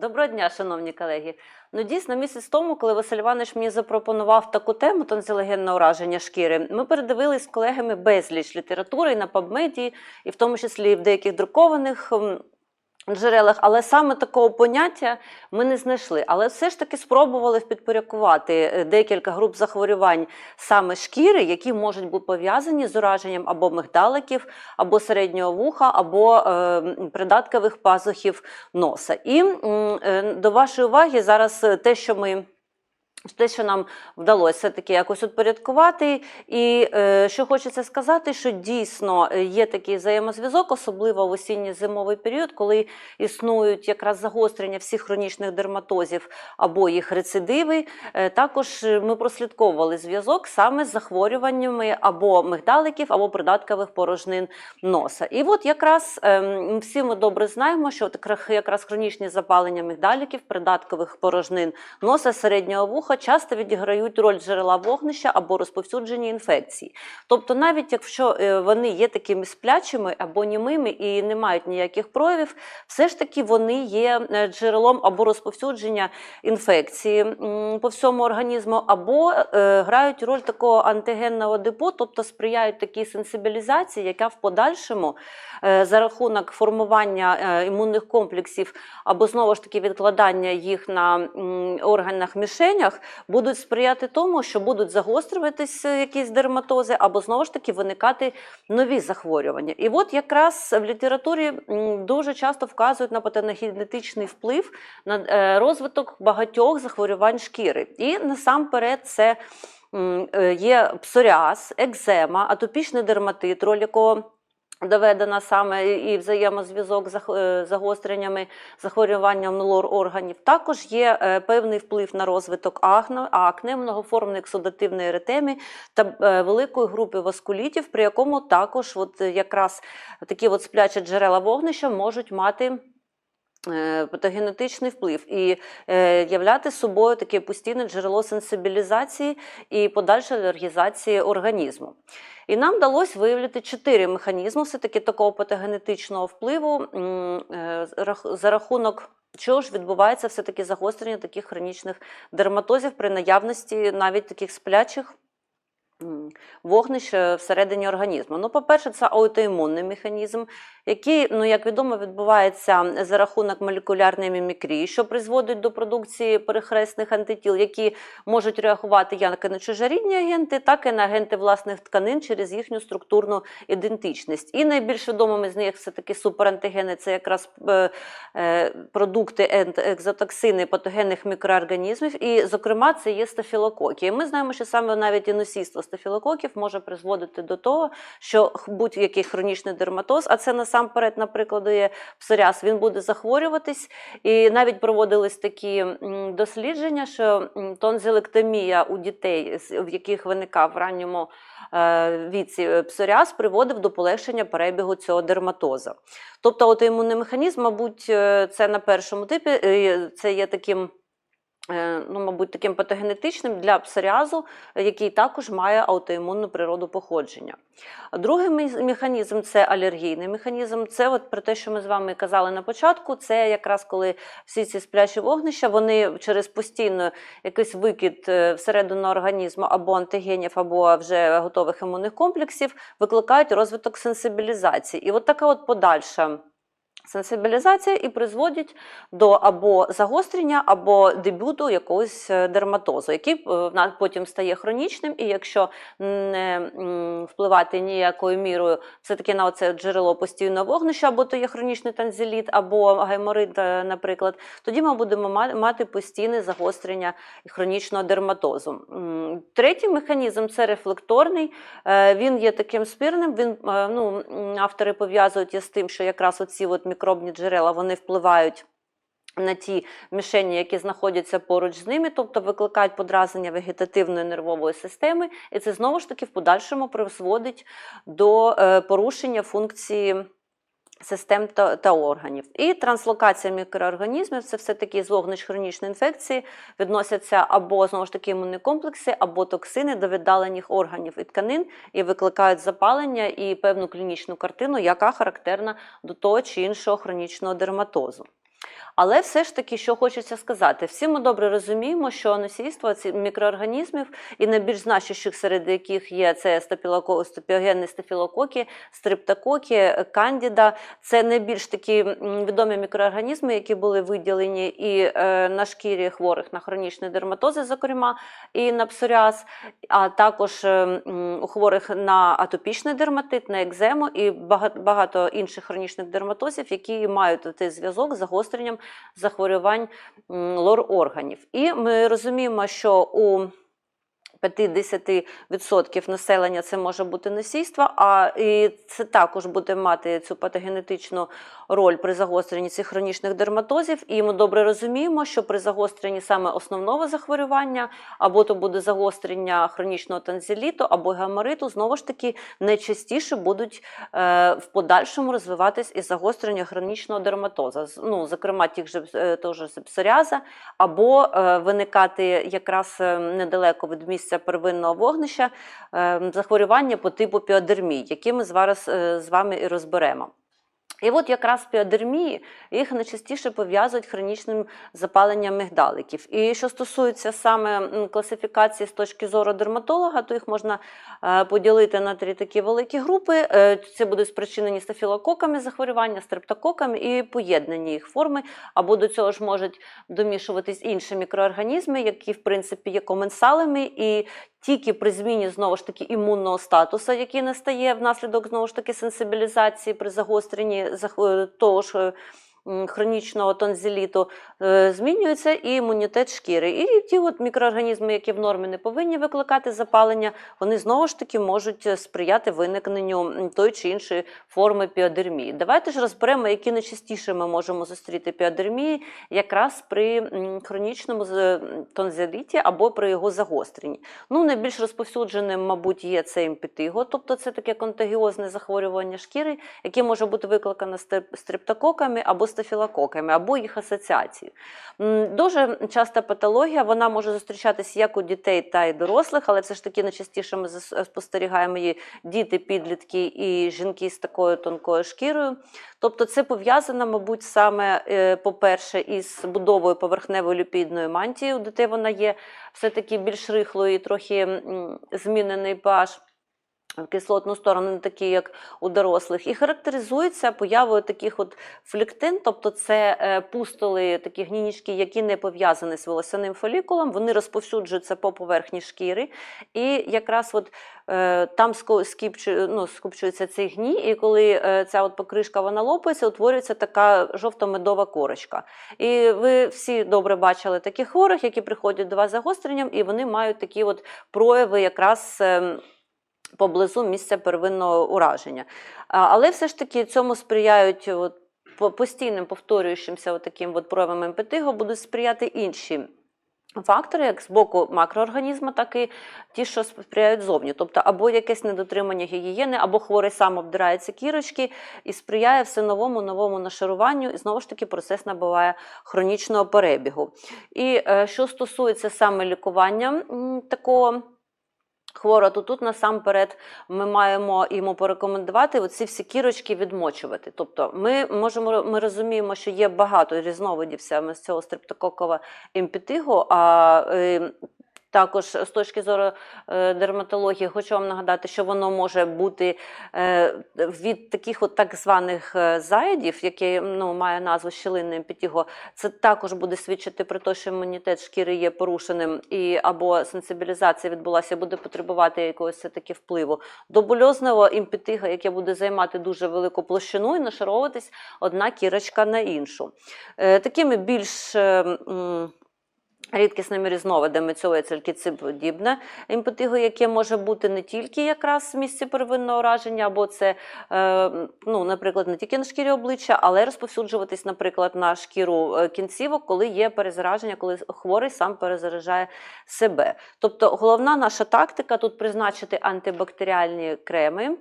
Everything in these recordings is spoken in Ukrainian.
Доброго дня, шановні колеги. Ну, дійсно, місяць тому, коли Василь Іванович мені запропонував таку тему тонзилогенне ураження шкіри, ми передивились з колегами безліч літератури і на PubMed, і в тому числі в деяких друкованих джерелах, але саме такого поняття ми не знайшли. Але все ж таки спробували підпорядкувати е, декілька груп захворювань саме шкіри, які можуть бути пов'язані з ураженням або мигдаликів, або середнього вуха, або е, придаткових пазухів носа. І е, до вашої уваги зараз е, те, що ми. Те, що нам вдалося все-таки якось упорядкувати. І е, що хочеться сказати, що дійсно е, є такий взаємозв'язок, особливо в осінньо-зимовий період, коли існують якраз загострення всіх хронічних дерматозів або їх рецидиви. Е, також е, ми прослідковували зв'язок саме з захворюваннями або мигдаликів, або придаткових порожнин носа. І от якраз ем, всі ми добре знаємо, що от якраз хронічні запалення мигдаликів, придаткових порожнин носа середнього вуха часто відіграють роль джерела вогнища або розповсюдження інфекцій. Тобто, навіть якщо е, вони є такими сплячими або німими і не мають ніяких проявів, все ж таки вони є е, джерелом або розповсюдження інфекції по всьому організму, або е, грають роль такого антигенного депо, тобто сприяють такій сенсибілізації, яка в подальшому за рахунок формування імунних комплексів або знову ж таки відкладання їх на органах мішенях будуть сприяти тому, що будуть загострюватись е, якісь дерматози, або знову ж таки виникати нові захворювання. І от якраз в літературі дуже часто вказують на патогенетичний вплив на е, розвиток багатьох захворювань шкіри. І насамперед це е, є псоріаз, екзема, атопічний дерматит, роль якого доведена саме і взаємозв'язок з е, загостреннями захворюванням лор органів. Також є е, певний вплив на розвиток акне, акне многоформної ексудативної еретеми та е, великої групи васкулітів, при якому також от якраз такі от сплячі джерела вогнища можуть мати. Е, Патогенетичний вплив і е, являти собою таке постійне джерело сенсибілізації і подальшої алергізації організму. І нам вдалося виявити чотири механізми все-таки такого патогенетичного впливу, е, за рахунок чого ж відбувається все-таки загострення таких хронічних дерматозів при наявності навіть таких сплячих. М, Вогнищ е, всередині організму. Ну, по-перше, це аутоімунний механізм, який, ну, як відомо, відбувається за рахунок молекулярної мімікрії, що призводить до продукції перехресних антитіл, які можуть реагувати як на чужорідні агенти, так і на агенти власних тканин через їхню структурну ідентичність. І найбільш відомими з них все таки суперантигени це якраз е, е, продукти екзотоксини патогенних мікроорганізмів, і, зокрема, це є стафілококи. Ми знаємо, що саме навіть і носійство стафілококів може призводити до того, що будь-який хронічний дерматоз, а це насамперед, наприклад, є псоріаз, він буде захворюватись. І навіть проводились такі дослідження, що м, тонзилектомія у дітей, в яких виникав в ранньому е, віці е, псоріаз, приводив до полегшення перебігу цього дерматоза. Тобто аутоімунний механізм, мабуть, е, це на першому типі, це є таким. Е, Ну, мабуть, таким патогенетичним для псоріазу, який також має аутоімунну природу походження. Другий механізм це алергійний механізм. Це от про те, що ми з вами казали на початку. Це якраз коли всі ці сплячі вогнища, вони через постійно якийсь викид е, всередину організму або антигенів, або вже готових імунних комплексів, викликають розвиток сенсибілізації. І от така от подальша. Сенсибілізація і призводить до або загострення, або дебюту якогось е, дерматозу, який е, потім стає хронічним, і якщо не впливати ніякою мірою все-таки на це джерело постійного вогнища, або то є хронічний танзеліт, або гайморит, е, наприклад, тоді ми будемо мати постійне загострення хронічного дерматозу. Третій механізм це рефлекторний. Він є таким спірним. Він ну, автори пов'язують із тим, що якраз оці от мікробні джерела вони впливають. На ті мішені, які знаходяться поруч з ними, тобто викликають подразнення вегетативної нервової системи, і це знову ж таки в подальшому призводить до е, порушення функції систем та, та органів. І транслокація мікроорганізмів це все-таки з хронічної інфекції відносяться або знову ж таки імунні комплекси, або токсини до віддалених органів і тканин і викликають запалення і певну клінічну картину, яка характерна до того чи іншого хронічного дерматозу. Але все ж таки, що хочеться сказати, всі ми добре розуміємо, що носійство мікроорганізмів і найбільш значущих, серед яких є це стапіогенні стафілококи, стриптококи, кандіда. Це найбільш такі відомі мікроорганізми, які були виділені і е, на шкірі хворих на хронічні дерматози, зокрема, і на псоріаз, а також е, у хворих на атопічний дерматит, на екзему і багато, інших хронічних дерматозів, які мають цей зв'язок з загостренням захворювань м, лор-органів. І ми розуміємо, що у 50% населення це може бути носійство, а і це також буде мати цю патогенетичну роль при загостренні цих хронічних дерматозів. І ми добре розуміємо, що при загостренні саме основного захворювання, або то буде загострення хронічного танзеліту, або гемориту, знову ж таки найчастіше будуть е, в подальшому розвиватись і загострення хронічного дерматоза, ну, зокрема тих же е, того ж псоріаза, або е, виникати якраз е, недалеко від місця первинного вогнища е, захворювання по типу піодермії, які ми зараз е, з вами і розберемо. І от якраз піодермії їх найчастіше пов'язують хронічним запаленням мигдаликів. І що стосується саме класифікації з точки зору дерматолога, то їх можна е, поділити на три такі великі групи. Е, Це будуть спричинені стафілококами захворювання, стрептококами і поєднані їх форми, або до цього ж можуть домішуватись інші мікроорганізми, які в принципі є коменсалами, і тільки при зміні знову ж таки імунного статусу, який настає внаслідок знову ж таки сенсибілізації при загостренні захво- того ж. Хронічного тонзиліту е, змінюється і імунітет шкіри. І ті от мікроорганізми, які в нормі не повинні викликати запалення, вони знову ж таки можуть е, сприяти виникненню тої чи іншої форми піодермії. Давайте ж розберемо, які найчастіше ми можемо зустріти піодермії якраз при хронічному тонзиліті або при його загостренні. Ну, найбільш розповсюдженим, мабуть, є це імпетиго, тобто це таке контагіозне захворювання шкіри, яке може бути викликане стрептококами або стафілококами, або їх асоціацією. Дуже часта патологія, вона може зустрічатися як у дітей, та й дорослих, але все ж таки найчастіше ми спостерігаємо її діти, підлітки і жінки з такою тонкою шкірою. Тобто це пов'язано, мабуть, саме, е, по-перше, із будовою поверхневої ліпідної мантії. У дітей вона є все-таки більш рихлою і трохи змінений pH кислотну сторону, не такі, як у дорослих, і характеризується появою таких от фліктин, тобто це е, пустоли, такі гнінічки, які не пов'язані з волосяним фолікулом, вони розповсюджуються по поверхні шкіри, і якраз от е, там скіпчу- ну, скупчується цей гній, і коли е, ця от покришка вона лопається, утворюється така жовто-медова корочка. І ви всі добре бачили таких хворих, які приходять до вас загостренням, і вони мають такі от прояви якраз. Поблизу місця первинного ураження. Але все ж таки цьому сприяють от, постійним повторюючимся от таким от проявам емпетигу будуть сприяти інші фактори, як з боку макроорганізму, так і ті, що сприяють зовні. Тобто або якесь недотримання гігієни, або хворий сам обдирається кірочки і сприяє все новому новому нашаруванню, і знову ж таки процес набуває хронічного перебігу. І е, що стосується саме лікування такого. Хвора, то тут насамперед ми маємо йому порекомендувати оці всі кірочки відмочувати. Тобто ми можемо ми розуміємо, що є багато різновидів саме з цього стрептококова імпетигу, а е, також з точки зору е, дерматології, хочу вам нагадати, що воно може бути е, від таких от так званих е, заїдів, які ну, має назву щілинне імпетиго, це також буде свідчити про те, що імунітет шкіри є порушеним, і або сенсибілізація відбулася, буде потребувати якогось все-таки впливу. До бульозного імпетига, яке буде займати дуже велику площину і нашаровуватись одна кірочка на іншу. Такими більш Рідкісними різновидами цього є целькіциподібне імпетиго, яке може бути не тільки якраз в місці первинного ураження, або це, е, ну, наприклад, не тільки на шкірі обличчя, але розповсюджуватись, наприклад, на шкіру е, кінцівок, коли є перезараження, коли хворий сам перезаражає себе. Тобто головна наша тактика тут призначити антибактеріальні креми.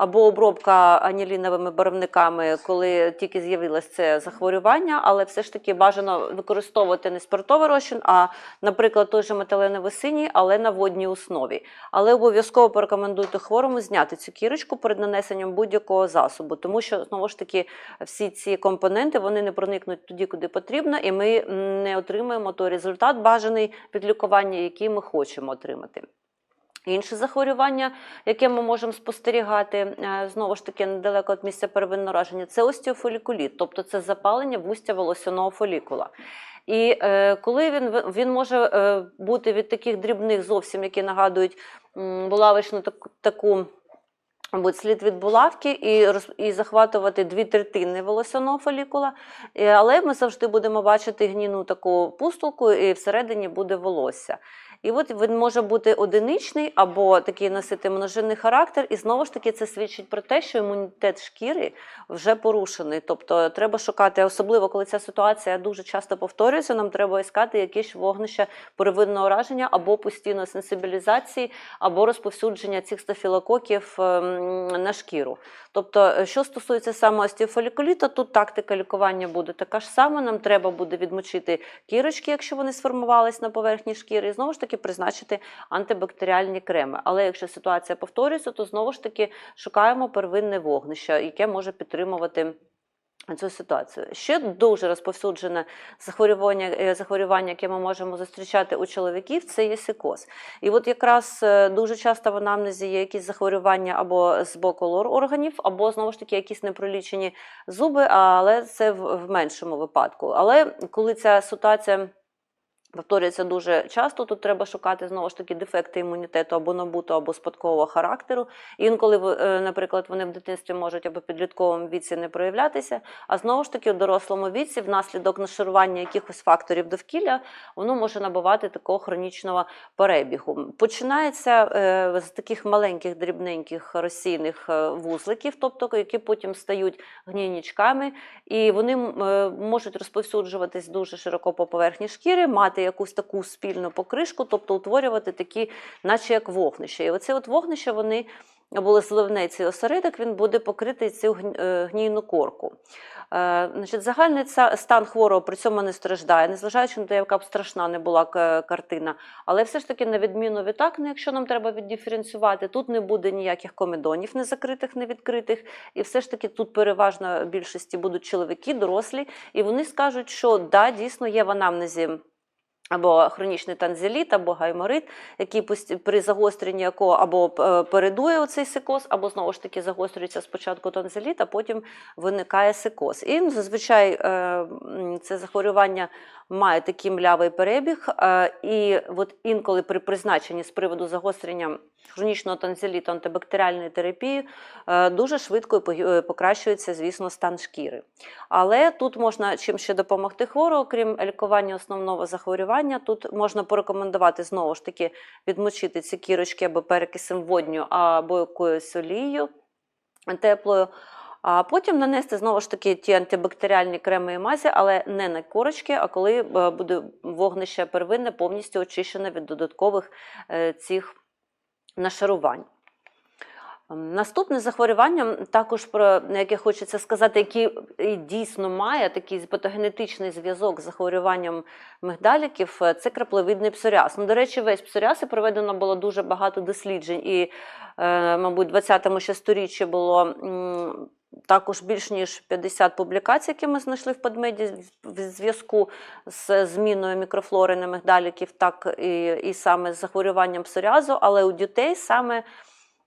Або обробка аніліновими барвниками, коли тільки з'явилось це захворювання, але все ж таки бажано використовувати не спиртовий розчин, а, наприклад, той же металеновий синій, але на водній основі. Але обов'язково порекомендуйте хворому зняти цю кірочку перед нанесенням будь-якого засобу, тому що знову ж таки всі ці компоненти вони не проникнуть туди, куди потрібно, і ми не отримаємо той результат бажаний від лікування, який ми хочемо отримати. Інше захворювання, яке ми можемо спостерігати, е, знову ж таки, недалеко від місця первинного ураження, це остеофолікуліт, тобто це запалення вустя волосяного фолікула. І е, коли він, він може е, бути від таких дрібних зовсім, які нагадують м, булавочну таку, таку мабуть, слід від булавки і, роз, і захватувати дві третини волосяного фолікула, Е, але ми завжди будемо бачити гніну таку пустулку, і всередині буде волосся. І от він може бути одиничний або такий носити множинний характер, і знову ж таки це свідчить про те, що імунітет шкіри вже порушений. Тобто треба шукати, особливо коли ця ситуація дуже часто повторюється, нам треба іскати якісь вогнища первинного ураження або постійної сенсибілізації, або розповсюдження цих стафілококів ем, на шкіру. Тобто, е, що стосується саме остеофолікуліту, тут тактика лікування буде така ж сама. Нам треба буде відмочити кірочки, якщо вони сформувались на поверхні шкіри, і знову ж таки призначити антибактеріальні креми. Але якщо ситуація повторюється, то знову ж таки шукаємо первинне вогнище, яке може підтримувати. Цю ситуацію ще дуже розповсюджене захворювання, е, захворювання, яке ми можемо зустрічати у чоловіків, це є сикоз. І от якраз е, дуже часто в анамнезі є якісь захворювання або з боку лор органів, або знову ж таки якісь непролічені зуби, але це в меншому випадку. Але коли ця ситуація повторюється дуже часто, тут треба шукати знову ж таки дефекти імунітету або набутого, або спадкового характеру. Інколи, е, наприклад, вони в дитинстві можуть або підлітковому віці не проявлятися, а знову ж таки у дорослому віці, внаслідок нашарування якихось факторів довкілля, воно може набувати такого хронічного перебігу. Починається е, з таких маленьких дрібненьких розсійних е, вузликів, тобто які потім стають гнійничками, і вони можуть розповсюджуватись дуже широко по поверхні шкіри, мати якусь таку спільну покришку, тобто утворювати такі, наче як вогнище. І оце от вогнище вони. Зливний цей осередок, він буде покритий цю е, гнійну корку. Е, Значить, загальний стан хворого при цьому не страждає, незважаючи на те, яка б страшна не була картина. Але все ж таки, на відміну від акне, якщо нам треба віддиференціювати, тут не буде ніяких комедонів незакритих, невідкритих. І все ж таки тут переважно більшості будуть чоловіки, дорослі, і вони скажуть, що да, дійсно є в анамнезі. Або хронічний танзеліт, або гайморит, який при загостренні якого або е, передує оцей сикоз, або знову ж таки загострюється спочатку танзеліт, а потім виникає сикоз. І зазвичай е, це захворювання має такий млявий перебіг. е, І от інколи при призначенні з приводу загострення хронічного танзеліту антибактеріальної терапії е, дуже швидко е, покращується, звісно, стан шкіри. Але тут можна чим ще допомогти хворому, крім лікування основного захворювання, тут можна порекомендувати знову ж таки відмочити ці кірочки або перекисом водню, або якоюсь олією теплою. А потім нанести знову ж таки ті антибактеріальні креми і мазі, але не на корочки, а коли е, буде вогнище первинне повністю очищене від додаткових е, цих нашарувань. Ем, Наступне захворювання, також про яке хочеться сказати, яке дійсно має такий патогенетичний зв'язок з захворюванням мигдаліків, е, це краплевидний псоріаз. Ну, до речі, весь псоріаз і проведено було дуже багато досліджень, і, е, мабуть, 20-му ще сторіччі було також більш ніж 50 публікацій, які ми знайшли в подмеді в зв'язку з зміною мікрофлори на мигдаліків, так і, і саме з захворюванням псоріазу, але у дітей саме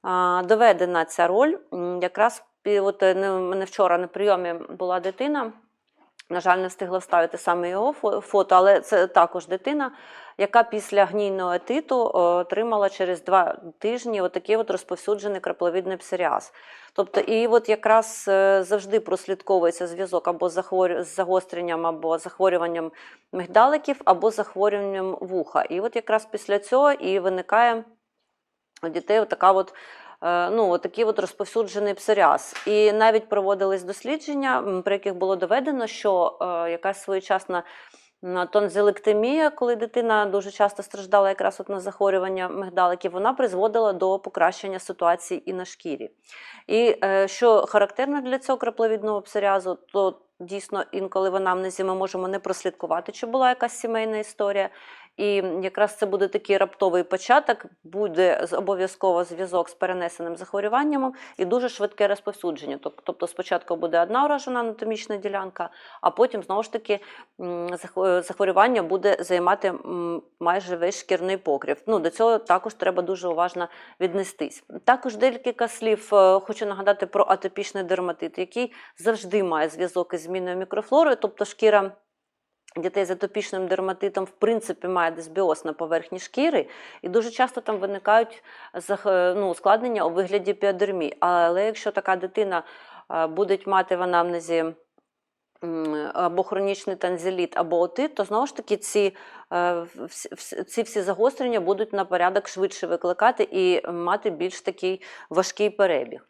а, доведена ця роль. Якраз от е, не- мене вчора на прийомі була дитина. На жаль, не встигла вставити саме його фото, але це також дитина, яка після гнійного етиту отримала через два тижні отакий от розповсюджений крапловидний псоріаз. Тобто, і от якраз е, завжди прослідковується зв'язок або з загостренням, або захворюванням мигдаликів, або захворюванням вуха. І от якраз після цього і виникає у дітей така от. е, Ну, такий от розповсюджений псоріаз. І навіть проводились дослідження, при яких було доведено, що е, якась своєчасна м, Тонзилектемія, коли дитина дуже часто страждала якраз от на захворювання мигдаликів, вона призводила до покращення ситуації і на шкірі. І е, що характерно для цього крапловідного псоріазу, то дійсно інколи в анамнезі ми можемо не прослідкувати, чи була якась сімейна історія. І якраз це буде такий раптовий початок, буде обов'язково зв'язок з перенесеним захворюванням і дуже швидке розповсюдження. Тобто спочатку буде одна уражена анатомічна ділянка, а потім знову ж таки м, захворювання буде займати майже весь шкірний покрив. Ну, до цього також треба дуже уважно віднестись. Також декілька слів е, хочу нагадати про атопічний дерматит, який завжди має зв'язок із зміною мікрофлори, тобто шкіра. Дітей з атопічним дерматитом, в принципі, має дисбіоз на поверхні шкіри, і дуже часто там виникають ну, ускладнення у вигляді піодермії. Але якщо така дитина е, буде мати в анамнезі або хронічний танзеліт, або отит, то знову ж таки ці, е, ці всі загострення будуть на порядок швидше викликати і мати більш такий важкий перебіг.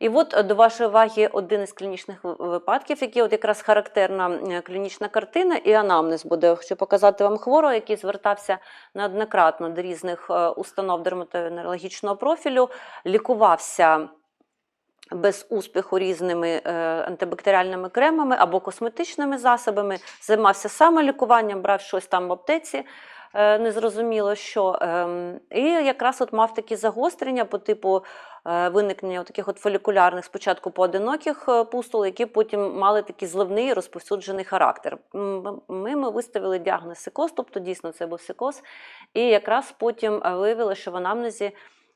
І от е, до вашої уваги один із клінічних випадків, який от якраз характерна е, клінічна картина і анамнез буде. Хочу показати вам хворого, який звертався неоднократно до різних е, установ дерматовенерологічного профілю, лікувався без успіху різними антибактеріальними кремами або косметичними засобами, займався самолікуванням, брав щось там в аптеці. Е, Незрозуміло що. ем, І якраз от мав такі загострення по типу е, виникнення таких от фолікулярних спочатку поодиноких е, пустул, які потім мали такий зливний розповсюджений характер. Ми, ми виставили діагноз сикоз, тобто дійсно це був сикоз. І якраз потім виявили, що в анамнезі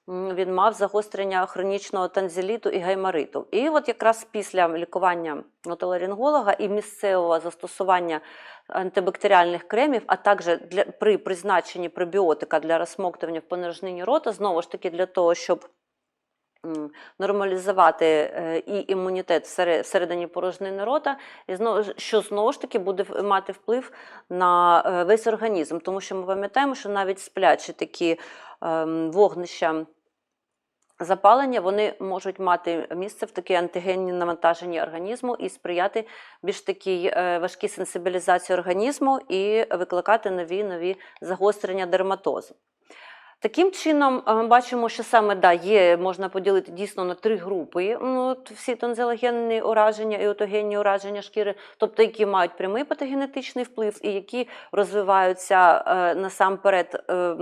він мав загострення хронічного танзеліту і гаймориту. І от якраз після лікування отоларинголога і місцевого застосування антибактеріальних кремів, а також для, при призначенні пробіотика для розсмоктування в понижнині рота, знову ж таки для того, щоб нормалізувати е, і імунітет всередині порожнини рота, і знову що знову ж таки буде мати вплив на е, весь організм, тому що ми пам'ятаємо, що навіть сплячі такі ем, вогнища. Запалення вони можуть мати місце в такі антигенні навантаженні організму і сприяти більш такій е, важкій сенсибілізації організму і викликати нові нові загострення дерматозу. Таким чином, е, ми бачимо, що саме да, є, можна поділити дійсно на три групи. Ну, от всі тонзилогенні ураження і отогенні ураження шкіри, тобто які мають прямий патогенетичний вплив і які розвиваються е, насамперед е,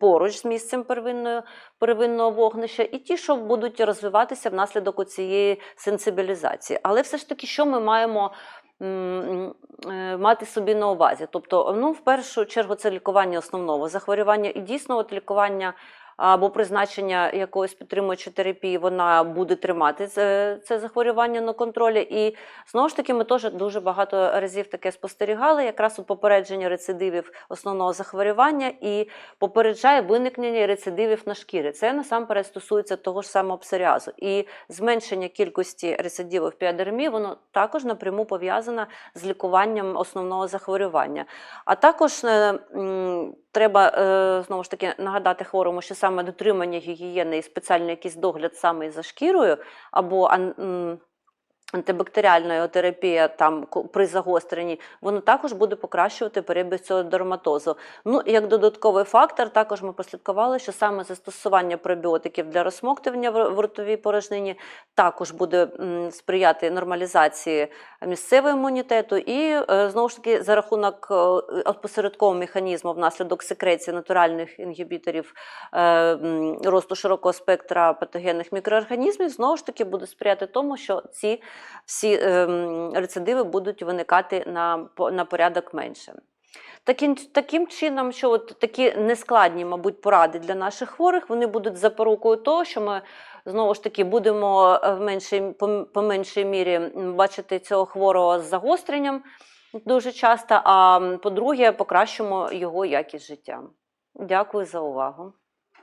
поруч з місцем первинної, первинного вогнища, і ті, що будуть розвиватися внаслідок цієї сенсибілізації. Але все ж таки, що ми маємо мати собі на увазі. Тобто, ну, в першу чергу, це лікування основного захворювання, і дійсно, от лікування або призначення якоїсь підтримуючої терапії, вона буде тримати це, захворювання на контролі. І знову ж таки, ми теж дуже багато разів таке спостерігали, якраз у попередження рецидивів основного захворювання і попереджає виникнення рецидивів на шкірі. Це насамперед стосується того ж самого псоріазу. І зменшення кількості рецидивів піадермії, воно також напряму пов'язане з лікуванням основного захворювання. А також е, треба е, знову ж таки нагадати хворому, що саме дотримання гігієни і спеціальний якийсь догляд саме за шкірою або антибактеріальна терапія там при загостренні, воно також буде покращувати перебіг цього дерматозу. Ну, як додатковий фактор, також ми послідкували, що саме застосування пробіотиків для розсмоктування в ротовій порожнині також буде сприяти нормалізації місцевого імунітету, і е, знову ж таки за рахунок е, опосередкового механізму внаслідок секреції натуральних інгібіторів е, росту широкого спектра патогенних мікроорганізмів, знову ж таки буде сприяти тому, що ці всі ем, рецидиви будуть виникати на, на порядок менше. Таким, таким чином, що от такі нескладні, мабуть, поради для наших хворих, вони будуть запорукою того, що ми знову ж таки будемо е, в меншій, по, меншій мірі бачити цього хворого з загостренням дуже часто, а по-друге, покращимо його якість життя. Дякую за увагу.